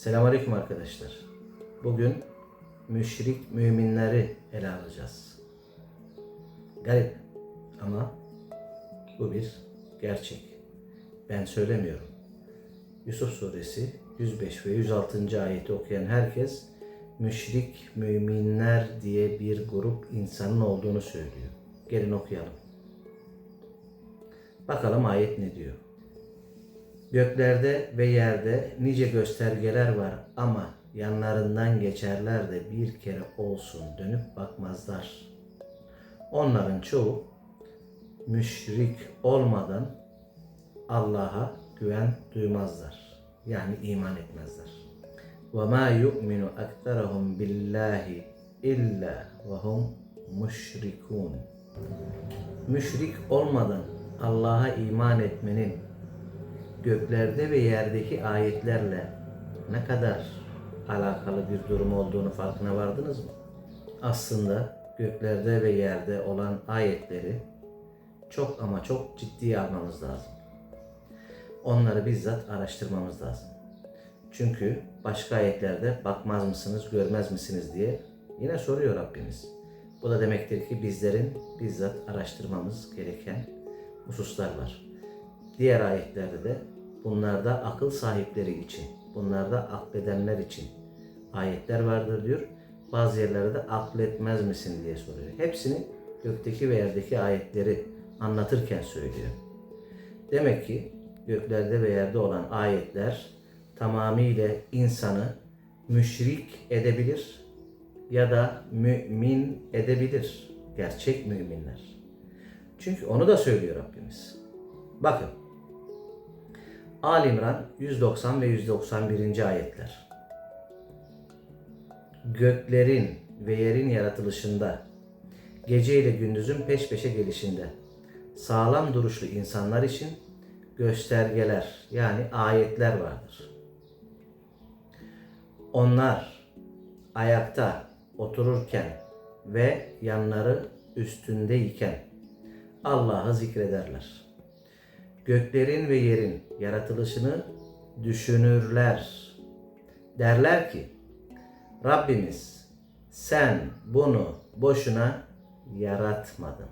Selamünaleyküm arkadaşlar. Bugün müşrik müminleri ele alacağız. Garip ama bu bir gerçek. Ben söylemiyorum. Yusuf suresi 105 ve 106. ayeti okuyan herkes müşrik müminler diye bir grup insanın olduğunu söylüyor. Gelin okuyalım. Bakalım ayet ne diyor? Göklerde ve yerde nice göstergeler var ama yanlarından geçerler de bir kere olsun dönüp bakmazlar. Onların çoğu müşrik olmadan Allah'a güven duymazlar. Yani iman etmezler. Ve ma yu'minu aktarahum billahi illa ve hum müşrikun. Müşrik olmadan Allah'a iman etmenin göklerde ve yerdeki ayetlerle ne kadar alakalı bir durum olduğunu farkına vardınız mı? Aslında göklerde ve yerde olan ayetleri çok ama çok ciddiye almamız lazım. Onları bizzat araştırmamız lazım. Çünkü başka ayetlerde bakmaz mısınız, görmez misiniz diye yine soruyor Rabbimiz. Bu da demektir ki bizlerin bizzat araştırmamız gereken hususlar var. Diğer ayetlerde de bunlarda akıl sahipleri için, bunlarda akledenler için ayetler vardır diyor. Bazı yerlerde de akletmez misin diye soruyor. Hepsini gökteki ve yerdeki ayetleri anlatırken söylüyor. Demek ki göklerde ve yerde olan ayetler tamamıyla insanı müşrik edebilir ya da mümin edebilir. Gerçek müminler. Çünkü onu da söylüyor Rabbimiz. Bakın. Ali İmran 190 ve 191. ayetler. Göklerin ve yerin yaratılışında, gece ile gündüzün peş peşe gelişinde, sağlam duruşlu insanlar için göstergeler yani ayetler vardır. Onlar ayakta otururken ve yanları üstündeyken Allah'ı zikrederler. Göklerin ve yerin yaratılışını düşünürler. Derler ki Rabbimiz sen bunu boşuna yaratmadın.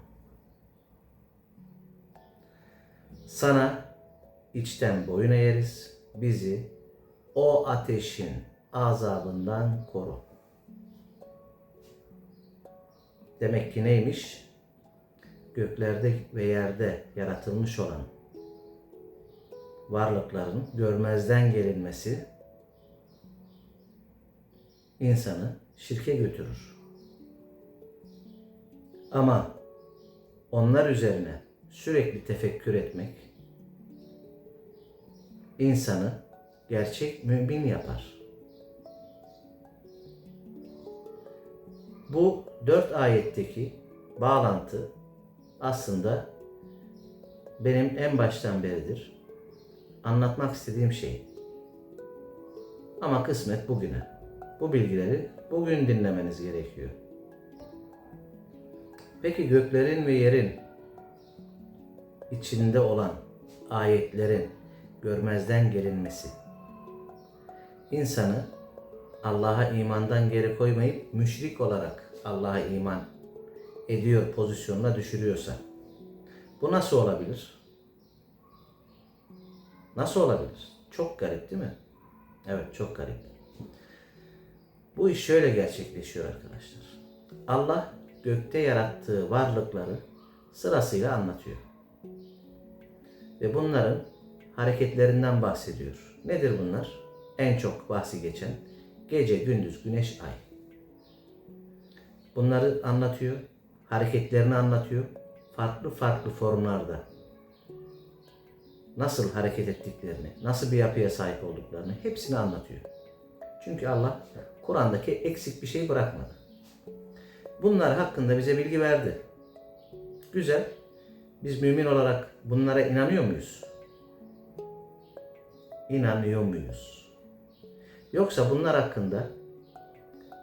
Sana içten boyun eğeriz. Bizi o ateşin azabından koru. Demek ki neymiş? Göklerde ve yerde yaratılmış olan varlıkların görmezden gelinmesi insanı şirke götürür. Ama onlar üzerine sürekli tefekkür etmek insanı gerçek mümin yapar. Bu dört ayetteki bağlantı aslında benim en baştan beridir anlatmak istediğim şey. Ama kısmet bugüne. Bu bilgileri bugün dinlemeniz gerekiyor. Peki göklerin ve yerin içinde olan ayetlerin görmezden gelinmesi insanı Allah'a imandan geri koymayıp müşrik olarak Allah'a iman ediyor pozisyonuna düşürüyorsa bu nasıl olabilir? Nasıl olabilir? Çok garip değil mi? Evet çok garip. Bu iş şöyle gerçekleşiyor arkadaşlar. Allah gökte yarattığı varlıkları sırasıyla anlatıyor. Ve bunların hareketlerinden bahsediyor. Nedir bunlar? En çok bahsi geçen gece, gündüz, güneş, ay. Bunları anlatıyor, hareketlerini anlatıyor. Farklı farklı formlarda nasıl hareket ettiklerini, nasıl bir yapıya sahip olduklarını hepsini anlatıyor. Çünkü Allah Kur'an'daki eksik bir şey bırakmadı. Bunlar hakkında bize bilgi verdi. Güzel. Biz mümin olarak bunlara inanıyor muyuz? İnanıyor muyuz? Yoksa bunlar hakkında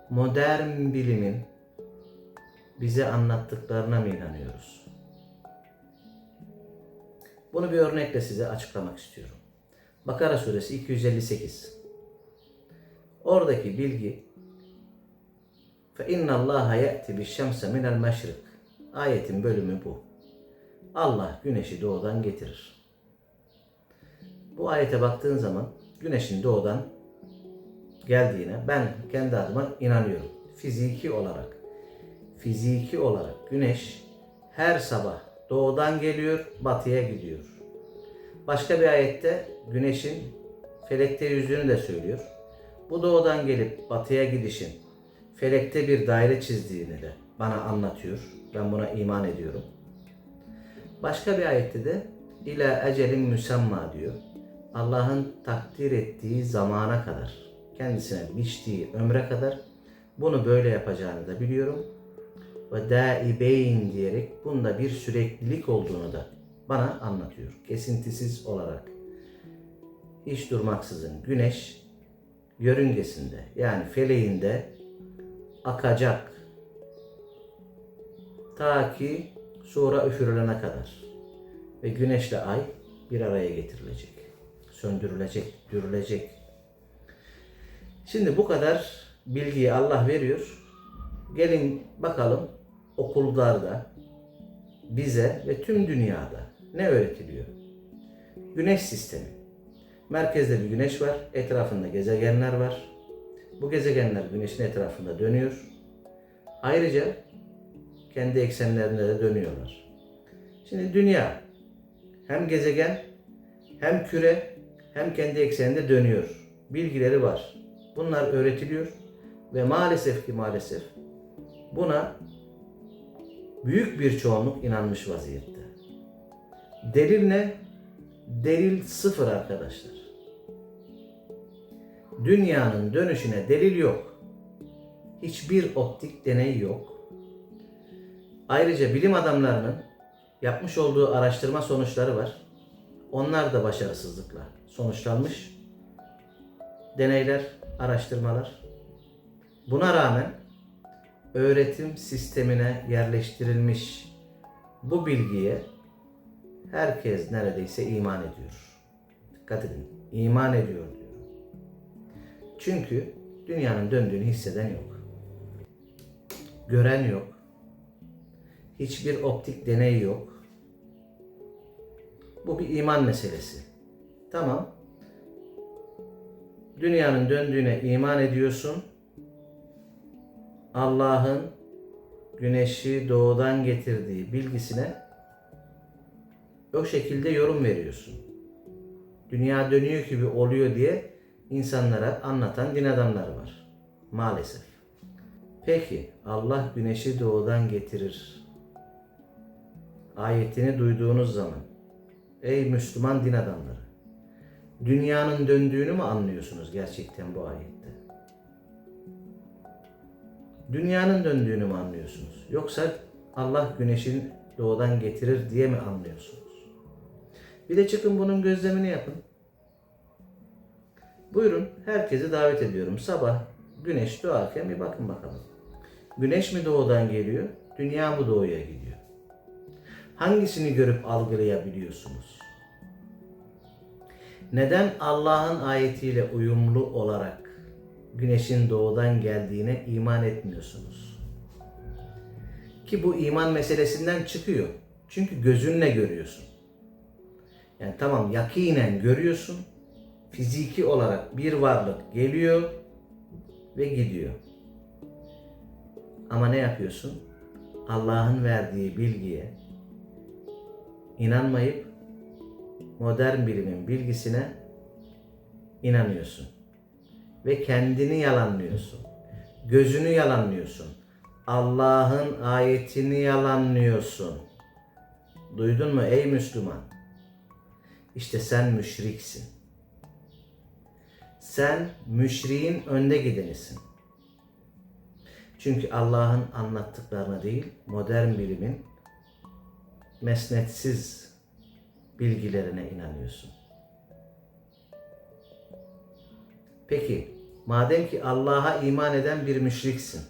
modern bilimin bize anlattıklarına mı inanıyoruz? Bunu bir örnekle size açıklamak istiyorum. Bakara suresi 258. Oradaki bilgi fe inna Allah ya'ti bi şemse minel meşrik. Ayetin bölümü bu. Allah güneşi doğudan getirir. Bu ayete baktığın zaman güneşin doğudan geldiğine ben kendi adıma inanıyorum. Fiziki olarak fiziki olarak güneş her sabah doğudan geliyor, batıya gidiyor. Başka bir ayette güneşin felekte yüzdüğünü de söylüyor. Bu doğudan gelip batıya gidişin felekte bir daire çizdiğini de bana anlatıyor. Ben buna iman ediyorum. Başka bir ayette de ila ecelin müsemma diyor. Allah'ın takdir ettiği zamana kadar, kendisine biçtiği ömre kadar bunu böyle yapacağını da biliyorum. Ve daibeyn diyerek bunda bir süreklilik olduğunu da bana anlatıyor. Kesintisiz olarak hiç durmaksızın güneş yörüngesinde yani feleğinde akacak ta ki sonra üfürülene kadar ve güneşle ay bir araya getirilecek, söndürülecek, dürülecek. Şimdi bu kadar bilgiyi Allah veriyor. Gelin bakalım okullarda bize ve tüm dünyada ne öğretiliyor? Güneş sistemi. Merkezde bir güneş var, etrafında gezegenler var. Bu gezegenler güneşin etrafında dönüyor. Ayrıca kendi eksenlerinde de dönüyorlar. Şimdi dünya hem gezegen hem küre hem kendi ekseninde dönüyor. Bilgileri var. Bunlar öğretiliyor ve maalesef ki maalesef buna büyük bir çoğunluk inanmış vaziyette. Delil ne? Delil sıfır arkadaşlar. Dünyanın dönüşüne delil yok. Hiçbir optik deney yok. Ayrıca bilim adamlarının yapmış olduğu araştırma sonuçları var. Onlar da başarısızlıkla sonuçlanmış. Deneyler, araştırmalar. Buna rağmen öğretim sistemine yerleştirilmiş bu bilgiye herkes neredeyse iman ediyor. Dikkat edin, iman ediyor diyor. Çünkü dünyanın döndüğünü hisseden yok. Gören yok. Hiçbir optik deney yok. Bu bir iman meselesi. Tamam. Dünyanın döndüğüne iman ediyorsun. Allah'ın güneşi doğudan getirdiği bilgisine o şekilde yorum veriyorsun. Dünya dönüyor gibi oluyor diye insanlara anlatan din adamları var. Maalesef. Peki Allah güneşi doğudan getirir. Ayetini duyduğunuz zaman ey Müslüman din adamları dünyanın döndüğünü mü anlıyorsunuz gerçekten bu ayette? Dünyanın döndüğünü mü anlıyorsunuz? Yoksa Allah güneşin doğudan getirir diye mi anlıyorsunuz? Bir de çıkın bunun gözlemini yapın. Buyurun herkesi davet ediyorum. Sabah güneş doğarken bir bakın bakalım. Güneş mi doğudan geliyor? Dünya mı doğuya gidiyor? Hangisini görüp algılayabiliyorsunuz? Neden Allah'ın ayetiyle uyumlu olarak güneşin doğudan geldiğine iman etmiyorsunuz? Ki bu iman meselesinden çıkıyor. Çünkü gözünle görüyorsun. Yani tamam yakinen görüyorsun. Fiziki olarak bir varlık geliyor ve gidiyor. Ama ne yapıyorsun? Allah'ın verdiği bilgiye inanmayıp modern bilimin bilgisine inanıyorsun. Ve kendini yalanlıyorsun. Gözünü yalanlıyorsun. Allah'ın ayetini yalanlıyorsun. Duydun mu ey Müslüman? İşte sen müşriksin. Sen müşriğin önde gidenisin. Çünkü Allah'ın anlattıklarına değil, modern bilimin mesnetsiz bilgilerine inanıyorsun. Peki, madem ki Allah'a iman eden bir müşriksin,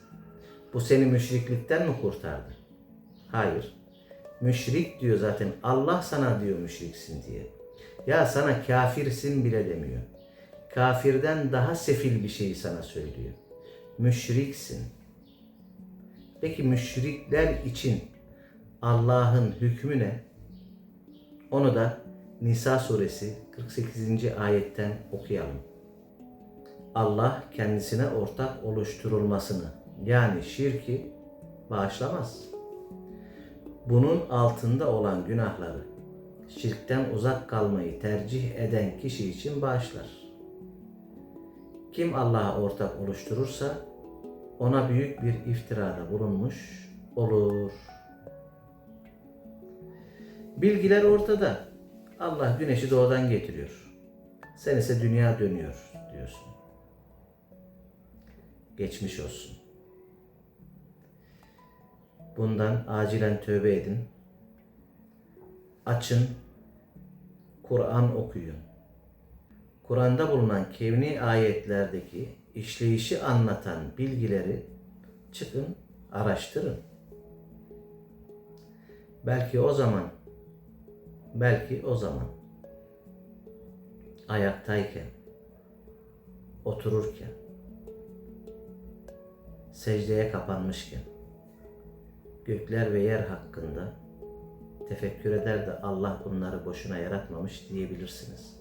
bu seni müşriklikten mi kurtardı? Hayır. Müşrik diyor zaten. Allah sana diyor müşriksin diye. Ya sana kafirsin bile demiyor. kafirden daha sefil bir şeyi sana söylüyor. Müşriksin. Peki müşrikler için Allah'ın hükmü ne? Onu da Nisa suresi 48. ayetten okuyalım. Allah kendisine ortak oluşturulmasını yani şirki bağışlamaz. Bunun altında olan günahları şirkten uzak kalmayı tercih eden kişi için bağışlar. Kim Allah'a ortak oluşturursa ona büyük bir iftirada bulunmuş olur. Bilgiler ortada. Allah güneşi doğudan getiriyor. Sen ise dünya dönüyor diyorsun. Geçmiş olsun. Bundan acilen tövbe edin. Açın, Kur'an okuyun. Kur'an'da bulunan kevni ayetlerdeki işleyişi anlatan bilgileri çıkın, araştırın. Belki o zaman, belki o zaman ayaktayken, otururken, secdeye kapanmışken, gökler ve yer hakkında tefekkür eder de Allah bunları boşuna yaratmamış diyebilirsiniz.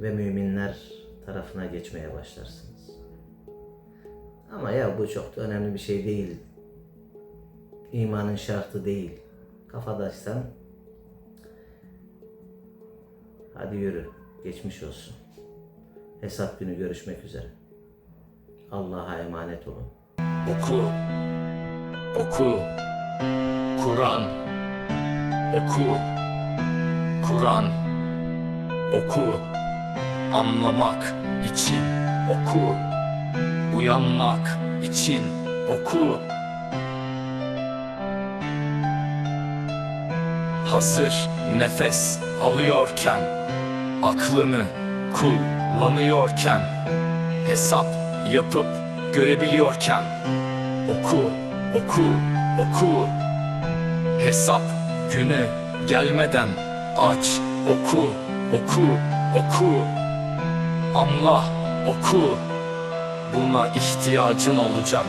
Ve müminler tarafına geçmeye başlarsınız. Ama ya bu çok da önemli bir şey değil. İmanın şartı değil. Kafadaşsan hadi yürü. Geçmiş olsun. Hesap günü görüşmek üzere. Allah'a emanet olun. Oku. Oku. Kur'an. Oku. Kur'an. Oku. Anlamak için oku. Uyanmak için oku. Hazır nefes alıyorken, aklını kullanıyorken, hesap yapıp görebiliyorken, oku, oku, oku. Hesap günü gelmeden aç, oku, oku, oku. Anla, oku. Buna ihtiyacın olacak.